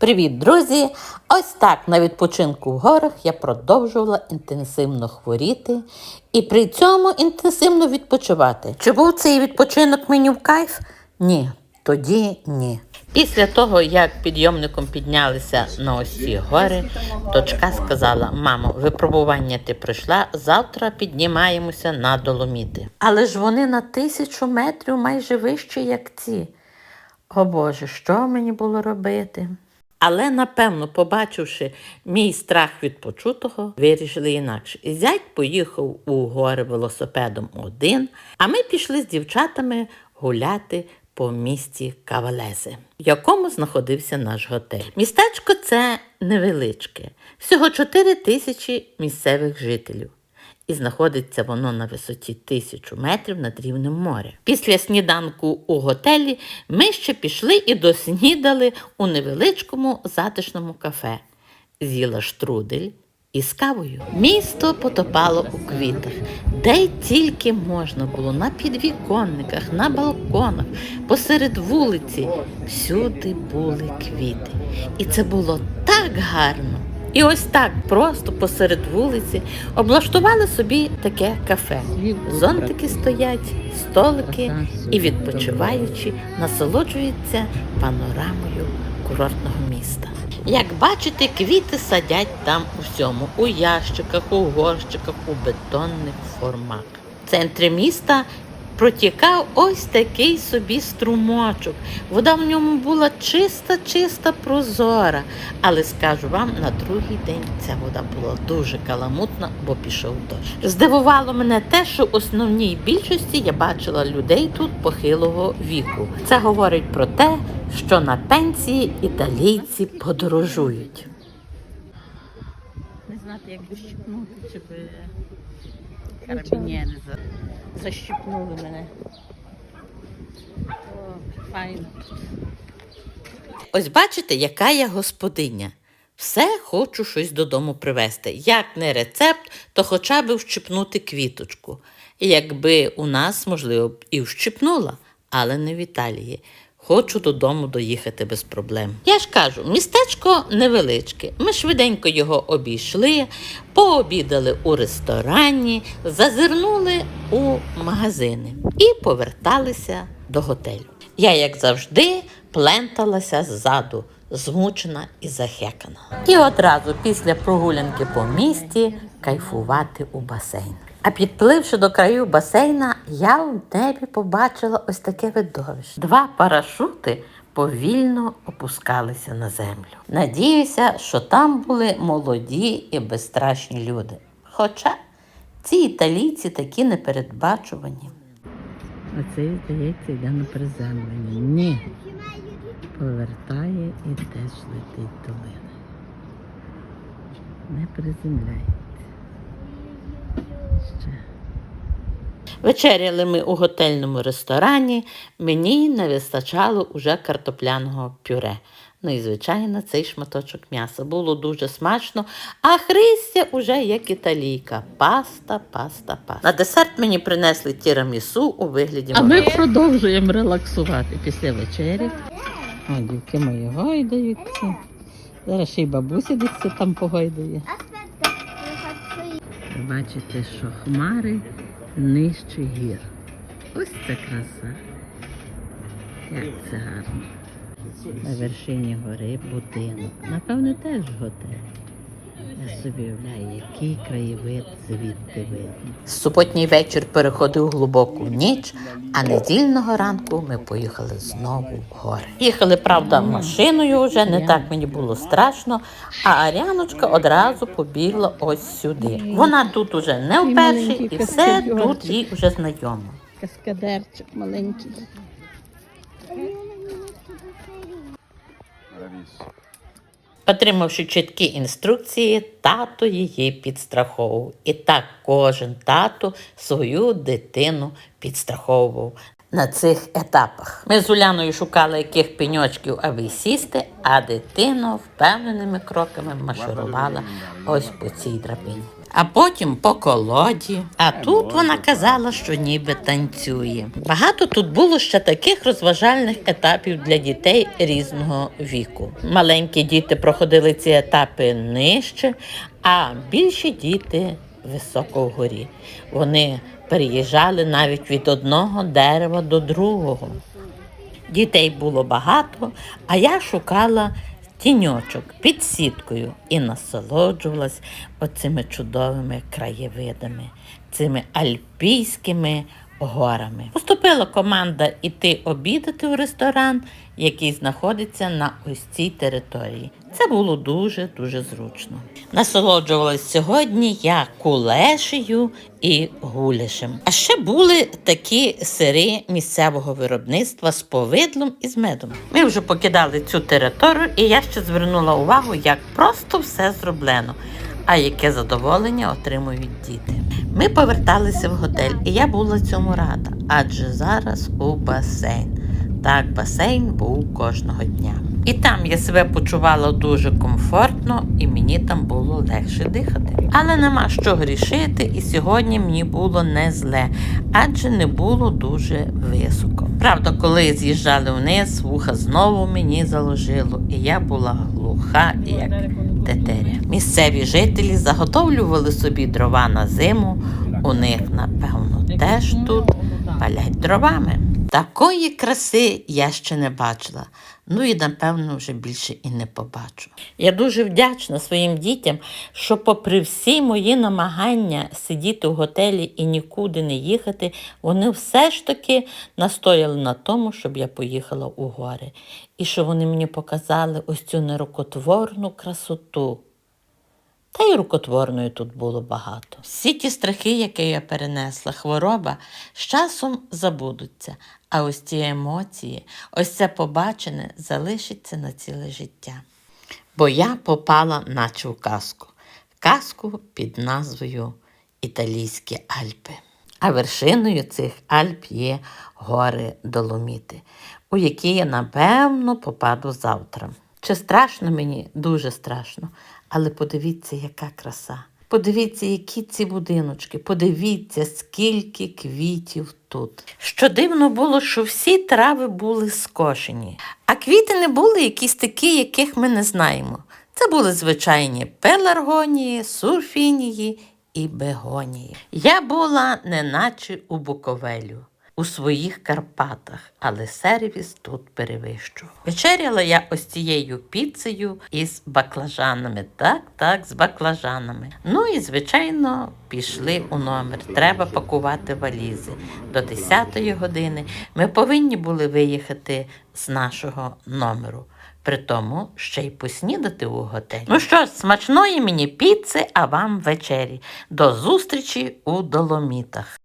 Привіт, друзі! Ось так на відпочинку в горах я продовжувала інтенсивно хворіти і при цьому інтенсивно відпочивати. Чи був цей відпочинок мені в кайф? Ні, тоді ні. Після того, як підйомником піднялися на ось ці гори, дочка сказала: Мамо, випробування ти пройшла, завтра піднімаємося на доломіти. Але ж вони на тисячу метрів майже вищі, як ці. О Боже, що мені було робити? Але, напевно, побачивши мій страх від почутого, вирішили інакше. Зять поїхав у гори велосипедом один, а ми пішли з дівчатами гуляти по місті Кавалези, в якому знаходився наш готель. Містечко це невеличке, всього 4 тисячі місцевих жителів і знаходиться воно на висоті тисячу метрів над рівнем моря. Після сніданку у готелі ми ще пішли і доснідали у невеличкому затишному кафе. З'їла штрудель із кавою. Місто потопало у квітах, де тільки можна було на підвіконниках, на балконах, посеред вулиці. Всюди були квіти. І це було так гарно. І ось так просто посеред вулиці облаштували собі таке кафе. Зонтики стоять, столики і відпочиваючи, насолоджуються панорамою курортного міста. Як бачите, квіти садять там у всьому, у ящиках, у горщиках, у бетонних формах. В центрі міста протікав ось такий собі струмочок. Вода в ньому була чиста, чиста, прозора. Але скажу вам, на другий день ця вода була дуже каламутна, бо пішов дощ. Здивувало мене те, що в основній більшості я бачила людей тут похилого віку. Це говорить про те, що на пенсії італійці подорожують. Не знати, як дощипнути, чи карабінєри за- защипнули мене. О, файно. Ось бачите, яка я господиня. Все хочу щось додому привезти. Як не рецепт, то хоча б вщипнути квіточку. І якби у нас, можливо, б і вщипнула, але не в Італії. Хочу додому доїхати без проблем. Я ж кажу, містечко невеличке. Ми швиденько його обійшли, пообідали у ресторані, зазирнули у магазини і поверталися до готелю. Я, як завжди, пленталася ззаду, змучена і захекана. І одразу після прогулянки по місті кайфувати у басейн. А підпливши до краю басейна, я в небі побачила ось таке видовище. Два парашути повільно опускалися на землю. Надіюся, що там були молоді і безстрашні люди. Хоча ці італійці такі непередбачувані. А цей, здається, йде на приземлення. Ні. Повертає і теж летить долина. Не приземляється. Вечеряли ми у готельному ресторані, мені не вистачало уже картопляного пюре. Ну і, звичайно, цей шматочок м'яса. Було дуже смачно, а Христя уже як італійка. Паста, паста, паста. На десерт мені принесли тірамісу у вигляді А ми продовжуємо релаксувати після вечері. О, дівки мої гойдаються. Зараз ще й бабуся десь там погойдує. Бачите, що хмари нижче гір. Ось це краса. Як це гарно. На вершині гори будинок. Напевне, теж готель. Собі уявляю, який краєвид звідти видно. Суботній вечір переходив глибоку ніч, а недільного ранку ми поїхали знову в гори. Їхали, правда, машиною вже не так мені було страшно, а Аряночка одразу побігла ось сюди. Вона тут уже не вперше, і все тут їй вже знайомо. Каскадерчик маленький. Отримавши чіткі інструкції, тато її підстраховував. І так кожен тато свою дитину підстраховував на цих етапах. Ми з Уляною шукали яких пеньочків, аби сісти, а дитина впевненими кроками марширувала ось по цій драбині. А потім по колоді. А тут вона казала, що ніби танцює. Багато тут було ще таких розважальних етапів для дітей різного віку. Маленькі діти проходили ці етапи нижче, а більші діти високо вгорі. Вони переїжджали навіть від одного дерева до другого. Дітей було багато, а я шукала тіньочок під сіткою і насолоджувалась оцими чудовими краєвидами, цими альпійськими горами. Поступила команда іти обідати в ресторан, який знаходиться на ось цій території. Це було дуже дуже зручно. Насолоджувалась сьогодні я кулешею і гуляшем. А ще були такі сири місцевого виробництва з повидлом і з медом. Ми вже покидали цю територію, і я ще звернула увагу, як просто все зроблено. А яке задоволення отримують діти. Ми поверталися в готель, і я була цьому рада, адже зараз у басейн. Так, басейн був кожного дня. І там я себе почувала дуже комфортно, і мені там було легше дихати. Але нема що грішити, і сьогодні мені було не зле, адже не було дуже високо. Правда, коли з'їжджали вниз, вуха знову мені заложило, і я була глуха, як тетеря. Місцеві жителі заготовлювали собі дрова на зиму. У них, напевно, теж тут палять дровами. Такої краси я ще не бачила. Ну і напевно вже більше і не побачу. Я дуже вдячна своїм дітям, що, попри всі мої намагання сидіти в готелі і нікуди не їхати, вони все ж таки настояли на тому, щоб я поїхала у гори. І що вони мені показали ось цю нерукотворну красоту. Та й рукотворної тут було багато. Всі ті страхи, які я перенесла, хвороба, з часом забудуться, а ось ті емоції, ось це побачене залишиться на ціле життя. Бо я попала наче в казку. Казку під назвою Італійські Альпи. А вершиною цих Альп є гори Доломіти, у які я напевно попаду завтра. Чи страшно мені? Дуже страшно. Але подивіться, яка краса. Подивіться, які ці будиночки, подивіться, скільки квітів тут. Що дивно було, що всі трави були скошені, а квіти не були якісь такі, яких ми не знаємо. Це були звичайні пеларгонії, сурфінії і бегонії. Я була неначе у Буковелю у своїх Карпатах, але сервіс тут перевищував. Вечеряла я ось цією піцею із баклажанами. Так, так, з баклажанами. Ну і, звичайно, пішли у номер. Треба пакувати валізи. До 10-ї години ми повинні були виїхати з нашого номеру. При тому ще й поснідати у готелі. Ну що смачної мені піци, а вам вечері. До зустрічі у Доломітах.